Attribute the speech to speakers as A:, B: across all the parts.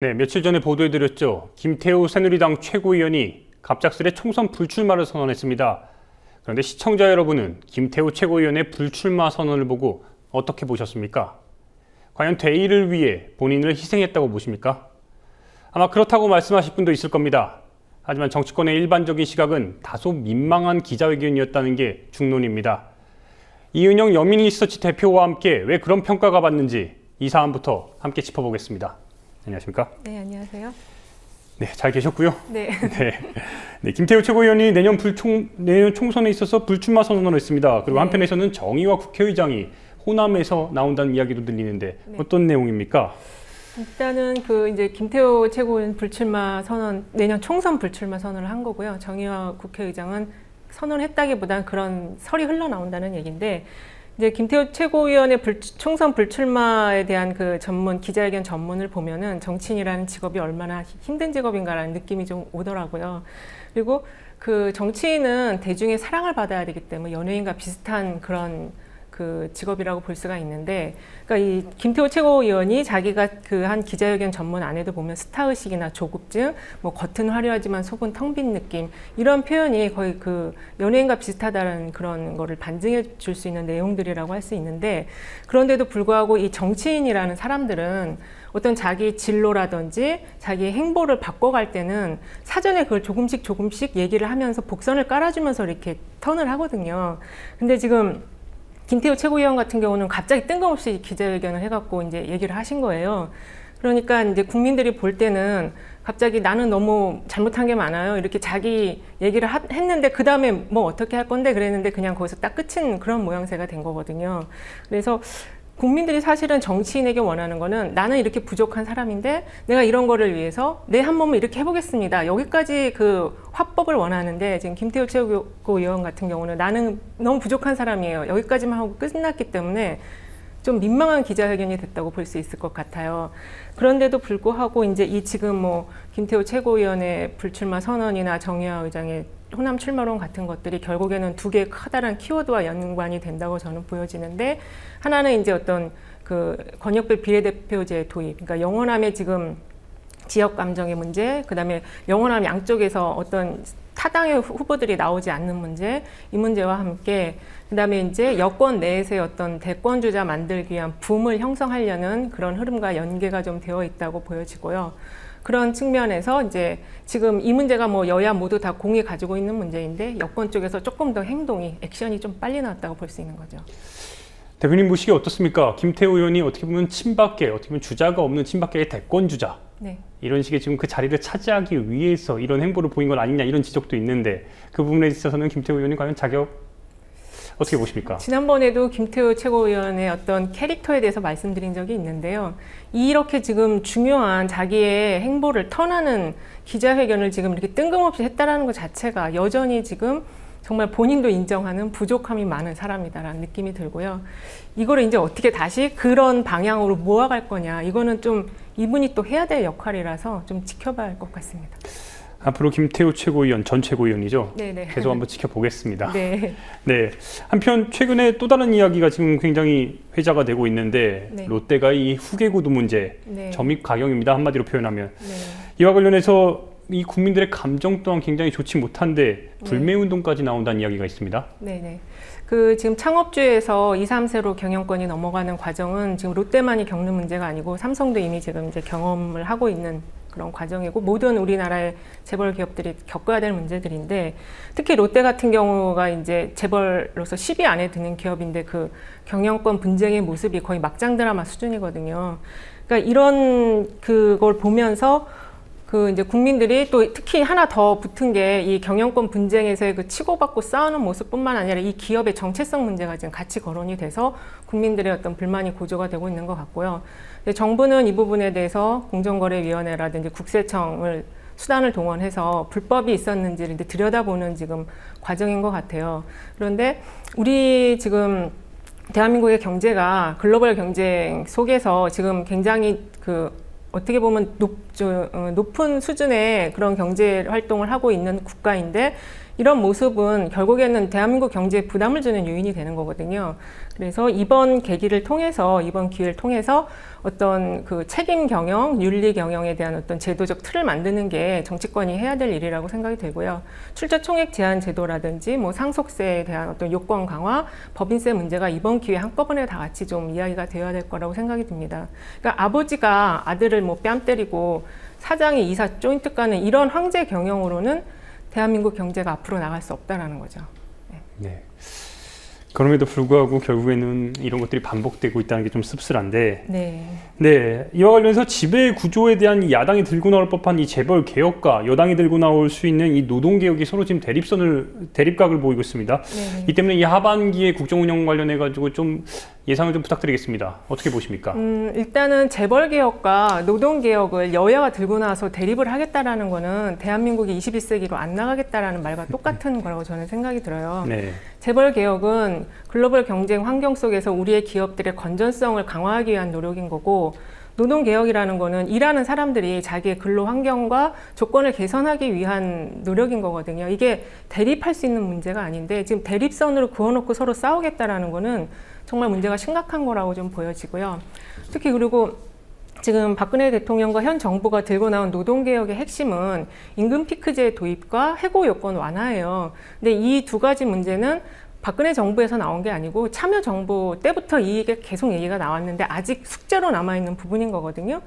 A: 네, 며칠 전에 보도해드렸죠. 김태우 새누리당 최고위원이 갑작스레 총선 불출마를 선언했습니다. 그런데 시청자 여러분은 김태우 최고위원의 불출마 선언을 보고 어떻게 보셨습니까? 과연 대의를 위해 본인을 희생했다고 보십니까? 아마 그렇다고 말씀하실 분도 있을 겁니다. 하지만 정치권의 일반적인 시각은 다소 민망한 기자회견이었다는 게 중론입니다. 이은영 여민리서치 대표와 함께 왜 그런 평가가 받는지 이 사안부터 함께 짚어보겠습니다. 안녕하십니까?
B: 네, 안녕하세요.
A: 네, 잘 계셨고요.
B: 네.
A: 네. 네, 김태우 최고위원이 내년 불총 내년 총선에 있어서 불출마 선언을 했습니다. 그리고
B: 네.
A: 한편에서는 정의와 국회의장이 호남에서 나온다는 이야기도 들리는데
B: 네.
A: 어떤 내용입니까?
B: 일단은 그 이제 김태호 최고위원 불출마 선언 내년 총선 불출마 선언을 한 거고요. 정의화 국회의장은 선언했다기보단 그런 설이 흘러나온다는 얘기인데 이제 김태호 최고위원의 불, 총선 불출마에 대한 그 전문 기자회견 전문을 보면은 정치인이라는 직업이 얼마나 힘든 직업인가라는 느낌이 좀 오더라고요. 그리고 그 정치인은 대중의 사랑을 받아야 되기 때문에 연예인과 비슷한 그런 그 직업이라고 볼 수가 있는데, 그러니까 이 김태호 최고위원이 자기가 그 한 기자회견 전문 안에도 보면 스타 의식이나 조급증, 뭐 겉은 화려하지만 속은 텅 빈 느낌 이런 표현이 거의 그 연예인과 비슷하다는 그런 거를 반증해 줄 수 있는 내용들이라고 할 수 있는데, 그런데도 불구하고 이 정치인이라는 사람들은 어떤 자기 진로라든지 자기 행보를 바꿔갈 때는 사전에 그걸 조금씩 조금씩 얘기를 하면서 복선을 깔아주면서 이렇게 턴을 하거든요. 근데 지금 김태호 최고위원 같은 경우는 갑자기 뜬금없이 기자회견을 해갖고 이제 얘기를 하신 거예요. 그러니까 이제 국민들이 볼 때는 갑자기 나는 너무 잘못한 게 많아요. 이렇게 자기 얘기를 하- 했는데 그 다음에 뭐 어떻게 할 건데 그랬는데 그냥 거기서 딱 끝인 그런 모양새가 된 거거든요. 그래서 국민들이 사실은 정치인에게 원하는 거는 나는 이렇게 부족한 사람인데 내가 이런 거를 위해서 내 한 몸을 이렇게 해보겠습니다. 여기까지 그 화법을 원하는데 지금 김태호 최고위원 같은 경우는 나는 너무 부족한 사람이에요. 여기까지만 하고 끝났기 때문에 좀 민망한 기자회견이 됐다고 볼 수 있을 것 같아요. 그런데도 불구하고 이제 이 지금 뭐 김태호 최고위원의 불출마 선언이나 정의화 의장의 호남 출마론 같은 것들이 결국에는 두 개의 커다란 키워드와 연관이 된다고 저는 보여지는데 하나는 이제 어떤 그 권역별 비례대표제 도입, 그러니까 영원함의 지금 지역 감정의 문제, 그 다음에 영원함 양쪽에서 어떤 타당의 후- 후보들이 나오지 않는 문제, 이 문제와 함께 그 다음에 이제 여권 내에서의 어떤 대권 주자 만들기 위한 붐을 형성하려는 그런 흐름과 연계가 좀 되어 있다고 보여지고요. 그런 측면에서 이제 지금 이 문제가 뭐 여야 모두 다 공이 가지고 있는 문제인데 여권 쪽에서 조금 더 행동이 액션이 좀 빨리 나왔다고 볼 수 있는 거죠.
A: 대표님 보시기에 어떻습니까? 김태우 의원이 어떻게 보면 친박계, 어떻게 보면 주자가 없는 친박계의 대권 주자
B: 네.
A: 이런 식의 지금 그 자리를 차지하기 위해서 이런 행보를 보인 건 아니냐 이런 지적도 있는데 그 부분에 있어서는 김태우 의원이 과연 자격 어떻게 보십니까?
B: 지난번에도 김태우 최고위원의 어떤 캐릭터에 대해서 말씀드린 적이 있는데요. 이렇게 지금 중요한 자기의 행보를 턴하는 기자회견을 지금 이렇게 뜬금없이 했다라는 것 자체가 여전히 지금 정말 본인도 인정하는 부족함이 많은 사람이다라는 느낌이 들고요. 이거를 이제 어떻게 다시 그런 방향으로 모아갈 거냐. 이거는 좀 이분이 또 해야 될 역할이라서 좀 지켜봐야 할 것 같습니다.
A: 앞으로 김태우 최고위원 전 최고위원이죠.
B: 네네.
A: 계속 한번 지켜보겠습니다.
B: 네.
A: 네. 한편 최근에 또 다른 이야기가 지금 굉장히 회자가 되고 있는데
B: 네.
A: 롯데가 이 후계구도 문제
B: 네.
A: 점입 가경입니다 한마디로 표현하면
B: 네.
A: 이와 관련해서 이 국민들의 감정 또한 굉장히 좋지 못한데 불매 운동까지 나온다는 이야기가 있습니다.
B: 네네. 그 지금 창업주에서 2, 3세로 경영권이 넘어가는 과정은 지금 롯데만이 겪는 문제가 아니고 삼성도 이미 지금 이제 경험을 하고 있는 그런 과정이고 모든 우리나라의 재벌 기업들이 겪어야 될 문제들인데 특히 롯데 같은 경우가 이제 재벌로서 10위 안에 드는 기업인데 그 경영권 분쟁의 모습이 거의 막장 드라마 수준이거든요. 그러니까 이런 그걸 보면서 그 이제 국민들이 또 특히 하나 더 붙은 게 이 경영권 분쟁에서의 그 치고받고 싸우는 모습뿐만 아니라 이 기업의 정체성 문제가 지금 같이 거론이 돼서 국민들의 어떤 불만이 고조가 되고 있는 것 같고요. 정부는 이 부분에 대해서 공정거래위원회라든지 국세청을 수단을 동원해서 불법이 있었는지를 이제 들여다보는 지금 과정인 것 같아요. 그런데 우리 지금 대한민국의 경제가 글로벌 경쟁 속에서 지금 굉장히 그 어떻게 보면 높, 저, 어, 높은 수준의 그런 경제 활동을 하고 있는 국가인데 이런 모습은 결국에는 대한민국 경제에 부담을 주는 요인이 되는 거거든요. 그래서 이번 계기를 통해서 이번 기회를 통해서 어떤 그 책임 경영, 윤리 경영에 대한 어떤 제도적 틀을 만드는 게 정치권이 해야 될 일이라고 생각이 들고요. 출자 총액 제한 제도라든지 뭐 상속세에 대한 어떤 요건 강화, 법인세 문제가 이번 기회에 한꺼번에 다 같이 좀 이야기가 되어야 될 거라고 생각이 듭니다. 그러니까 아버지가 아들을 뭐 뺨 때리고 사장이 이사 조인트 가는 이런 황제 경영으로는 대한민국 경제가 앞으로 나갈 수 없다라는 거죠.
A: 네. 그럼에도 불구하고 결국에는 이런 것들이 반복되고 있다는 게 좀 씁쓸한데,
B: 네.
A: 네 이와 관련해서 지배 구조에 대한 이 야당이 들고 나올 법한 이 재벌 개혁과 여당이 들고 나올 수 있는 이 노동 개혁이 서로 지금 대립선을 대립각을 보이고 있습니다.
B: 네.
A: 이 때문에 이 하반기에 국정 운영 관련해 가지고 좀 예상을 좀 부탁드리겠습니다. 어떻게 보십니까?
B: 음, 일단은 재벌 개혁과 노동 개혁을 여야가 들고 나서 대립을 하겠다라는 거는 대한민국이 21세기로 안 나가겠다라는 말과 똑같은 거라고 저는 생각이 들어요.
A: 네.
B: 재벌 개혁은 글로벌 경쟁 환경 속에서 우리의 기업들의 건전성을 강화하기 위한 노력인 거고 노동 개혁이라는 거는 일하는 사람들이 자기의 근로 환경과 조건을 개선하기 위한 노력인 거거든요. 이게 대립할 수 있는 문제가 아닌데 지금 대립선으로 그어놓고 서로 싸우겠다라는 거는 정말 문제가 심각한 거라고 좀 보여지고요. 특히 그리고 지금 박근혜 대통령과 현 정부가 들고 나온 노동개혁의 핵심은 임금 피크제 도입과 해고 요건 완화예요. 근데 이 두 가지 문제는 박근혜 정부에서 나온 게 아니고 참여 정부 때부터 이게 계속 얘기가 나왔는데 아직 숙제로 남아있는 부분인 거거든요.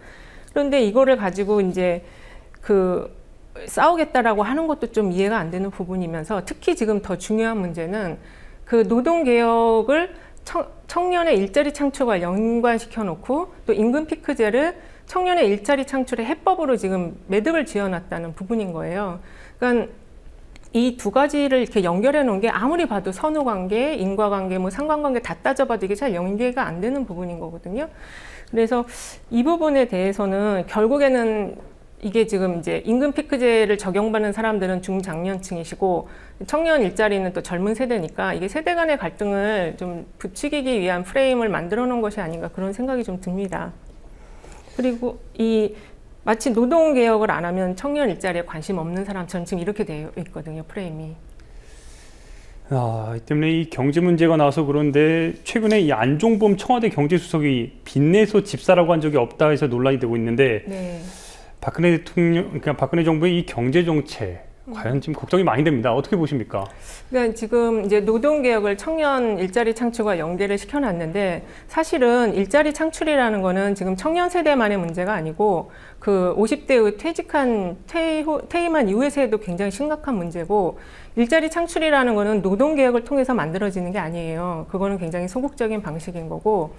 B: 그런데 이거를 가지고 이제 그 싸우겠다라고 하는 것도 좀 이해가 안 되는 부분이면서 특히 지금 더 중요한 문제는 그 노동개혁을 청, 청년의 일자리 창출과 연관시켜 놓고 또 임금 피크제를 청년의 일자리 창출의 해법으로 지금 매듭을 지어 놨다는 부분인 거예요. 그러니까 이 두 가지를 이렇게 연결해 놓은 게 아무리 봐도 선후 관계, 인과 관계, 뭐 상관 관계 다 따져봐도 이게 잘 연계가 안 되는 부분인 거거든요. 그래서 이 부분에 대해서는 결국에는 이게 지금 이제 임금 피크제를 적용받는 사람들은 중장년층이시고 청년 일자리는 또 젊은 세대니까 이게 세대 간의 갈등을 좀 부추기기 위한 프레임을 만들어 놓은 것이 아닌가 그런 생각이 좀 듭니다. 그리고 이 마치 노동 개혁을 안 하면 청년 일자리에 관심 없는 사람처럼 지금 이렇게 되어 있거든요, 프레임이.
A: 아, 이 때문에 이 경제 문제가 나와서 그런데 최근에 이 안종범 청와대 경제수석이 빚내서 집사라고 한 적이 없다 해서 논란이 되고 있는데
B: 네.
A: 박근혜 대통령, 그러니까 박근혜 정부의 이 경제 정책 과연 지금 걱정이 많이 됩니다. 어떻게 보십니까?
B: 그러니까 지금 이제 노동 개혁을 청년 일자리 창출과 연계를 시켜놨는데 사실은 일자리 창출이라는 거는 지금 청년 세대만의 문제가 아니고 그 50대 후 퇴직한 퇴 후, 퇴임한 이후의 세대도 굉장히 심각한 문제고 일자리 창출이라는 거는 노동 개혁을 통해서 만들어지는 게 아니에요. 그거는 굉장히 소극적인 방식인 거고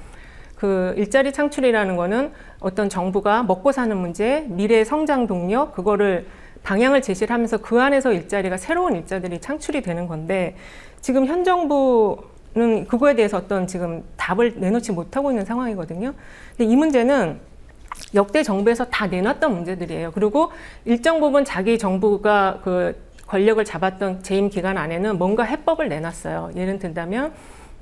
B: 그 일자리 창출이라는 거는 어떤 정부가 먹고 사는 문제, 미래 성장 동력 그거를 방향을 제시를 하면서 그 안에서 일자리가 새로운 일자들이 창출이 되는 건데 지금 현 정부는 그거에 대해서 어떤 지금 답을 내놓지 못하고 있는 상황이거든요. 근데 이 문제는 역대 정부에서 다 내놨던 문제들이에요. 그리고 일정 부분 자기 정부가 그 권력을 잡았던 재임 기간 안에는 뭔가 해법을 내놨어요. 예를 든다면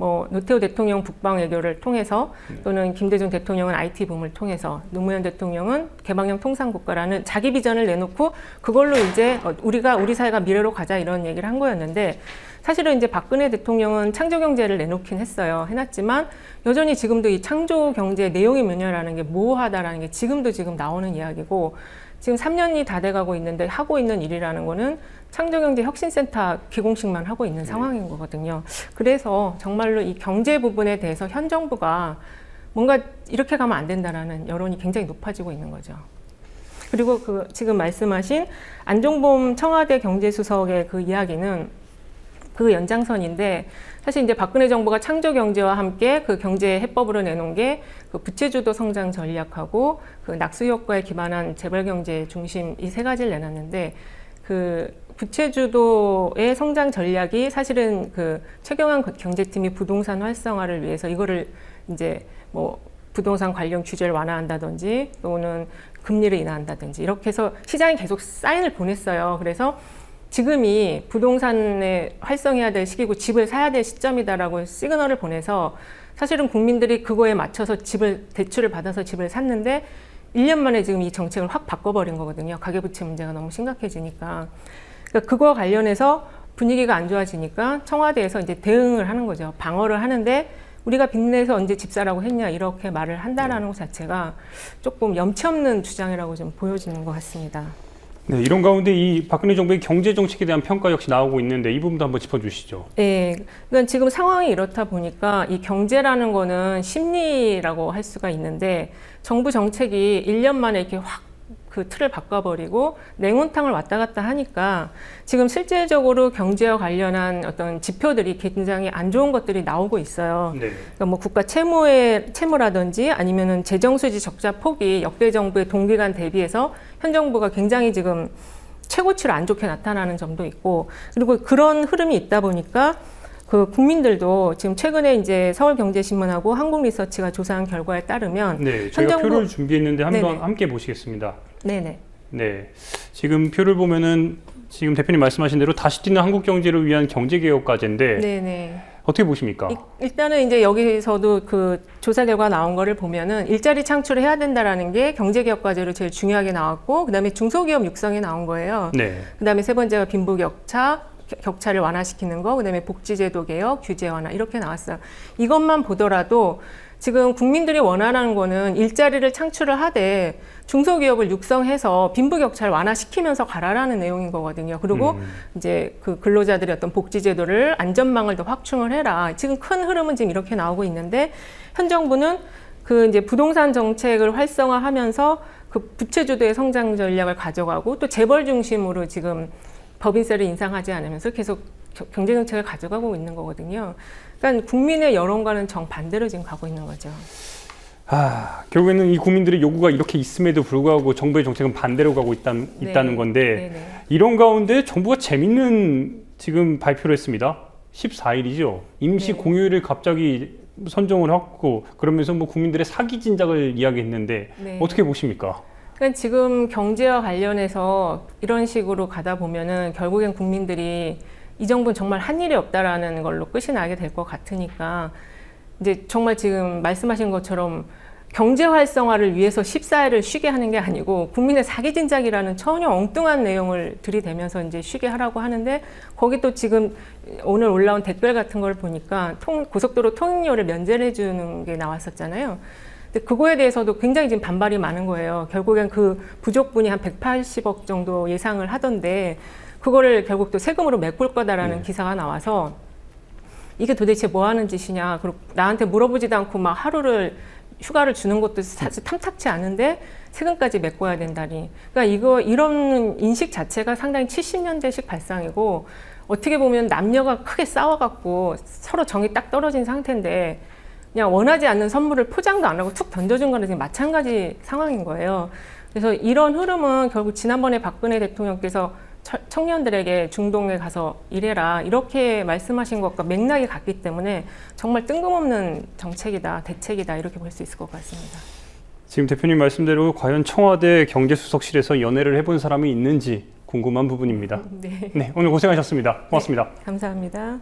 B: 뭐 노태우 대통령 북방 외교를 통해서 또는 김대중 대통령은 IT 붐을 통해서 노무현 대통령은 개방형 통상 국가라는 자기 비전을 내놓고 그걸로 이제 어, 우리가 우리 사회가 미래로 가자 이런 얘기를 한 거였는데 사실은 이제 박근혜 대통령은 창조 경제를 내놓긴 했어요. 해놨지만 여전히 지금도 이 창조 경제 내용이 뭐냐라는 게 모호하다라는 게 지금도 지금 나오는 이야기고 지금 3년이 다 돼가고 있는데 하고 있는 일이라는 거는 창조경제 혁신센터 기공식만 하고 있는 상황인 거거든요. 그래서 정말로 이 경제 부분에 대해서 현 정부가 뭔가 이렇게 가면 안 된다라는 여론이 굉장히 높아지고 있는 거죠. 그리고 그 지금 말씀하신 안종범 청와대 경제수석의 그 이야기는 그 연장선인데 사실 이제 박근혜 정부가 창조 경제와 함께 그 경제 해법으로 내놓은 게 그 부채주도 성장 전략하고 그 낙수 효과에 기반한 재벌 경제 중심 이 세 가지를 내놨는데 그 부채주도의 성장 전략이 사실은 그 최경환 경제팀이 부동산 활성화를 위해서 이거를 이제 뭐 부동산 관련 규제를 완화한다든지 또는 금리를 인하한다든지 이렇게 해서 시장에 계속 사인을 보냈어요. 그래서 지금이 부동산에 활성해야 될 시기고 집을 사야 될 시점이다라고 시그널을 보내서 사실은 국민들이 그거에 맞춰서 집을 대출을 받아서 집을 샀는데 1년 만에 지금 이 정책을 확 바꿔버린 거거든요. 가계부채 문제가 너무 심각해지니까. 그러니까 그거 관련해서 분위기가 안 좋아지니까 청와대에서 이제 대응을 하는 거죠. 방어를 하는데 우리가 빚내서 언제 집사라고 했냐 이렇게 말을 한다라는 것 자체가 조금 염치 없는 주장이라고 좀 보여지는 것 같습니다.
A: 네, 이런 가운데 이 박근혜 정부의 경제 정책에 대한 평가 역시 나오고 있는데 이 부분도 한번 짚어주시죠.
B: 네, 그러니까 지금 상황이 이렇다 보니까 이 경제라는 거는 심리라고 할 수가 있는데 정부 정책이 1년 만에 이렇게 확 그 틀을 바꿔버리고 냉온탕을 왔다 갔다 하니까 지금 실질적으로 경제와 관련한 어떤 지표들이 굉장히 안 좋은 것들이 나오고 있어요.
A: 네.
B: 그러니까 뭐 국가 채무의 채무라든지 아니면은 재정 수지 적자 폭이 역대 정부의 동기간 대비해서 현 정부가 굉장히 지금 최고치를 안 좋게 나타나는 점도 있고 그리고 그런 흐름이 있다 보니까 그 국민들도 지금 최근에 이제 서울경제신문하고 한국리서치가 조사한 결과에 따르면
A: 네, 저희가
B: 현정부-
A: 표를 준비했는데 한번
B: 네네.
A: 함께 보시겠습니다.
B: 네네
A: 네, 지금 표를 보면은 지금 대표님 말씀하신 대로 다시 뛰는 한국 경제를 위한 경제 개혁 과제인데
B: 네네
A: 어떻게 보십니까?
B: 이- 일단은 이제 여기서도 그 조사 결과 나온 거를 보면은 일자리 창출을 해야 된다라는 게 경제개혁 과제로 제일 중요하게 나왔고 그다음에 중소기업 육성에 나온 거예요.
A: 네,
B: 그다음에 세 번째가 빈부격차 겨- 격차를 완화시키는 거, 그다음에 복지제도 개혁, 규제 완화 이렇게 나왔어요. 이것만 보더라도 지금 국민들이 원하는 거는 일자리를 창출을 하되 중소기업을 육성해서 빈부격차를 완화시키면서 가라라는 내용인 거거든요. 그리고
A: 음.
B: 이제 그 근로자들의 어떤 복지제도를 안전망을 더 확충을 해라. 지금 큰 흐름은 지금 이렇게 나오고 있는데 현 정부는 그 이제 부동산 정책을 활성화하면서 그 부채주도의 성장 전략을 가져가고 또 재벌 중심으로 지금 법인세를 인상하지 않으면서 계속 겨- 경제 정책을 가져가고 있는 거거든요. 그러니까 국민의 여론과는 정반대로 지금 가고 있는 거죠.
A: 아, 결국에는 이 국민들의 요구가 이렇게 있음에도 불구하고 정부의 정책은 반대로 가고 있다,
B: 네.
A: 있다는 건데
B: 네네.
A: 이런 가운데 정부가 재밌는 지금 발표를 했습니다. 14일이죠. 임시
B: 네.
A: 공휴일을 갑자기 선정을 했고 그러면서 뭐 국민들의 사기 진작을 이야기했는데
B: 네.
A: 어떻게 보십니까?
B: 그러니까 지금 경제와 관련해서 이런 식으로 가다 보면은 결국엔 국민들이 이 정부는 정말 한 일이 없다라는 걸로 끝이 나게 될 것 같으니까 이제 정말 지금 말씀하신 것처럼 경제 활성화를 위해서 14일을 쉬게 하는 게 아니고 국민의 사기 진작이라는 전혀 엉뚱한 내용을 들이대면서 이제 쉬게 하라고 하는데 거기 또 지금 오늘 올라온 댓글 같은 걸 보니까 통, 고속도로 통행료를 면제를 해주는 게 나왔었잖아요. 근데 그거에 대해서도 굉장히 지금 반발이 많은 거예요. 결국엔 그 부족분이 한 180억 정도 예상을 하던데 그거를 결국 또 세금으로 메꿀 거다라는
A: 네.
B: 기사가 나와서 이게 도대체 뭐 하는 짓이냐. 그리고 나한테 물어보지도 않고 막 하루를 휴가를 주는 것도 사실 탐탁치 않은데 세금까지 메꿔야 된다니. 그러니까 이거 이런 인식 자체가 상당히 70년대식 발상이고 어떻게 보면 남녀가 크게 싸워갖고 서로 정이 딱 떨어진 상태인데 그냥 원하지 않는 선물을 포장도 안 하고 툭 던져준 거는 지금 마찬가지 상황인 거예요. 그래서 이런 흐름은 결국 지난번에 박근혜 대통령께서 처- 청년들에게 중동에 가서 일해라 이렇게 말씀하신 것과 맥락이 같기 때문에 정말 뜬금없는 정책이다 대책이다 이렇게 볼 수 있을 것 같습니다.
A: 지금 대표님 말씀대로 과연 청와대 경제수석실에서 연애를 해본 사람이 있는지 궁금한 부분입니다.
B: 네,
A: 네, 오늘 고생하셨습니다. 고맙습니다.
B: 감사합니다.